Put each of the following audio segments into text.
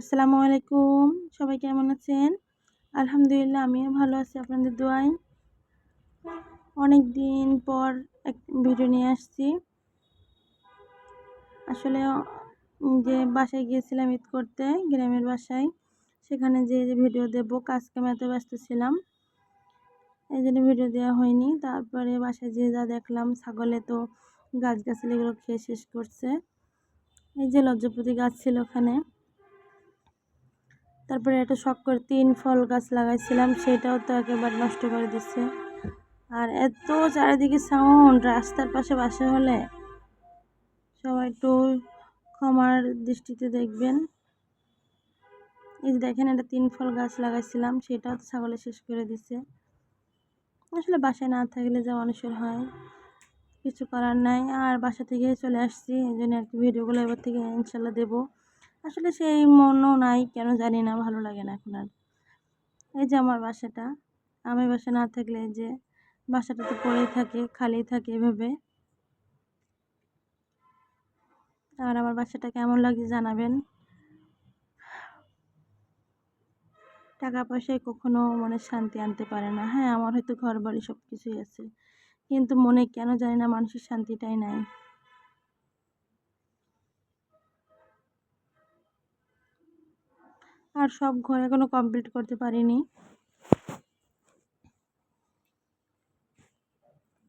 আসসালামু আলাইকুম। সবাই কেমন আছেন? আলহামদুলিল্লাহ, আমিও ভালো আছি আপনাদের দোয়ায়। অনেক দিন পর এক ভিডিও নিয়ে আসছি। আসলে যে বাসায় গিয়েছিলাম ঈদ করতে, গ্রামের বাসায়, সেখানে যে যে ভিডিও দেবো কাজ কামে এত ব্যস্ত ছিলাম, এই জন্য ভিডিও দেওয়া হয়নি। তারপরে বাসায় যে যা দেখলাম, ছাগলে তো গাছ গাছালিগুলো খেয়ে শেষ করছে। এই যে লজ্জাপতি গাছ ছিল ওখানে। তারপরে একটা শখ করে তিন ফল গাছ লাগাইছিলাম, সেটাও তো একেবারে নষ্ট করে দিচ্ছে আর এত চারিদিকে সাউন্ড রাস্তার পাশে বাসা হলে সবাই একটু ক্ষমার দৃষ্টিতে দেখবেন। এই যে দেখেন একটা তিন ফল গাছ লাগাইছিলাম, সেটাও তো ছাগলে শেষ করে দিচ্ছে আসলে বাসায় না থাকলে যা মানুষের হয়, কিছু করার নাই। আর বাসা থেকে চলে আসছি, এই জন্য আর কি ভিডিওগুলো এবার থেকে ইনশাল্লাহ দেবো। আসলে সেই মনও নাই, কেন জানি না, ভালো লাগে না এখন আর। এই যে আমার বাসাটা, আমি বাসা না থাকলে যে বাসাটা তো পড়েই থাকে, খালি থাকে এভাবে। আর আমার বাসাটা কেমন লাগছে জানাবেন। টাকা পয়সায় কখনো মনে শান্তি আনতে পারে না। হ্যাঁ আমার হয়তো ঘর বাড়ি সব কিছুই আছে, কিন্তু মনে কেন জানি না মানুষের শান্তিটাই নাই। আর সব ঘর এখনও কমপ্লিট করতে পারিনি।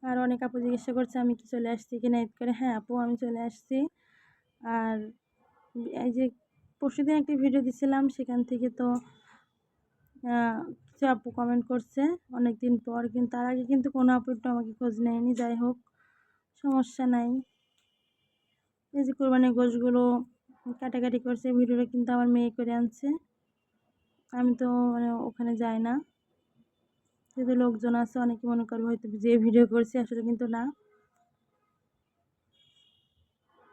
আর অনেক আপু জিজ্ঞাসা করছে, আমি কি চলে আসছি কিনা? ঈদ করে হ্যাঁ আপু, আমি চলে আসছি। আর এই যে পরশুদিন একটি ভিডিও দিছিলাম, সেখান থেকে তো কিছু আপু কমেন্ট করছে অনেক দিন পর, কিন্তু তার আগে কিন্তু কোনো আপু একটু আমাকে খোঁজ নেয়নি, যাই হোক, সমস্যা নাই। এই যে কোরবানির গোশগুলো কাটাকাটি করছে ভিডিওটা কিন্তু আমার মেয়ে করে আনছে। আমি তো মানে ওখানে যাই না। যেহেতু লোকজন আছে, অনেকে মনে করবে হয়তো যে ভিডিও করছি, আসলে কিন্তু না।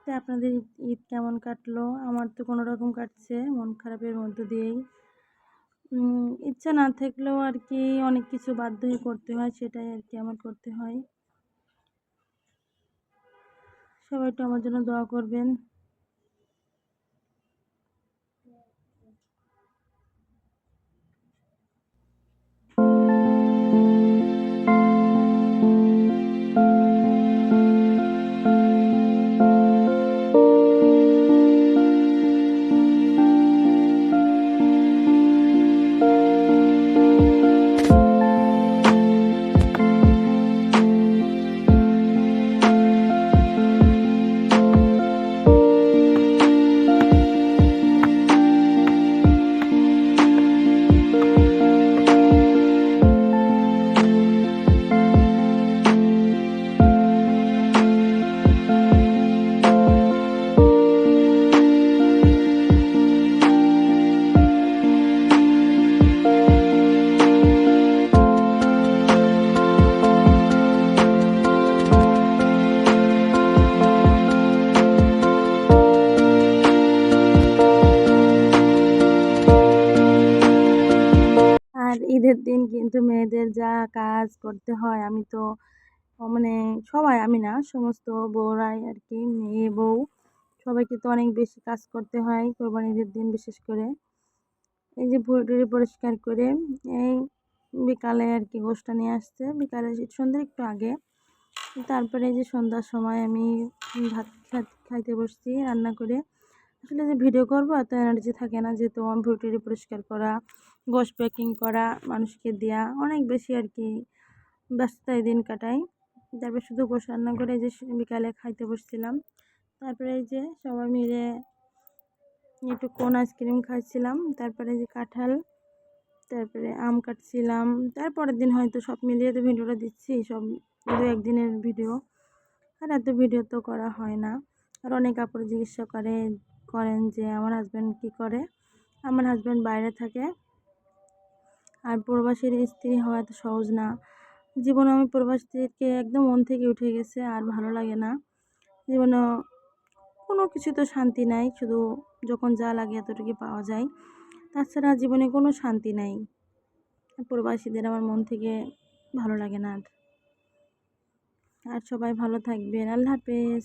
তো আপনাদের ঈদ কেমন কাটলো? আমার তো কোনো রকম কাটছে, মন খারাপের মধ্য দিয়েই। ইচ্ছা না থাকলেও আর কি অনেক কিছু বাধ্য হয়ে করতে হয়, সেটাই আর কি আমার করতে হয়। সবাই একটু আমার জন্য দোয়া করবেন। ঈদের দিন কিন্তু মেয়েদের যা কাজ করতে হয়, আমি তো মানে সবাই, আমি না, সমস্ত বউরাই আর কি মেয়ে, বউ, সবাইকে তো অনেক বেশি কাজ করতে হয় কোরবানি ঈদের দিন বিশেষ করে। এই যে ভুড়ি পরিষ্কার করে এই বিকালে আর কি গোষ্ঠটা নিয়ে আসছে, বিকালে সন্ধ্যার একটু আগে। তারপরে এই যে সন্ধ্যার সময় আমি ভাত খাইতে বসছি, রান্না করে। আসলে যে ভিডিও করব এত এনার্জি থাকে না, যেহেতু আমার ভুড়ি পরিষ্কার করা গোশ প্যাকিং করা, মানুষকে দেওয়া অনেক বেশি আর কি ব্যস্ততায় দিন কাটাই। তারপরে শুধু গোশ রান্না করে যে বিকালে খাইতে বসছিলাম। তারপরে এই যে সবাই মিলে একটু কোন আইসক্রিম খাইছিলাম তারপরে যে কাঁঠাল, তারপরে আম কাটছিলাম। তারপরের দিন হয়তো সব মিলিয়ে তো ভিডিওটা দিচ্ছি, সব দু একদিনের ভিডিও। আর এত ভিডিও তো করা হয় না। আর অনেক কাপড় জিজ্ঞাসা করে, করেন যে আমার হাজব্যান্ড কি করে? আমার হাজব্যান্ড বাইরে থাকে। আর প্রবাসীর স্ত্রী হওয়া এত সহজ না। জীবনে আমি প্রবাসীকে একদম মন থেকে উঠে গেছে, আর ভালো লাগে না। জীবনে কোনো কিছু তো শান্তি নাই, শুধু যখন যা লাগে এতটুকু পাওয়া যায়। তাছাড়া জীবনে কোনো শান্তি নাই। প্রবাসীদের আমার মন থেকে ভালো লাগে না আর সবাই ভালো থাকবেন। আল্লাহ হাফেজ।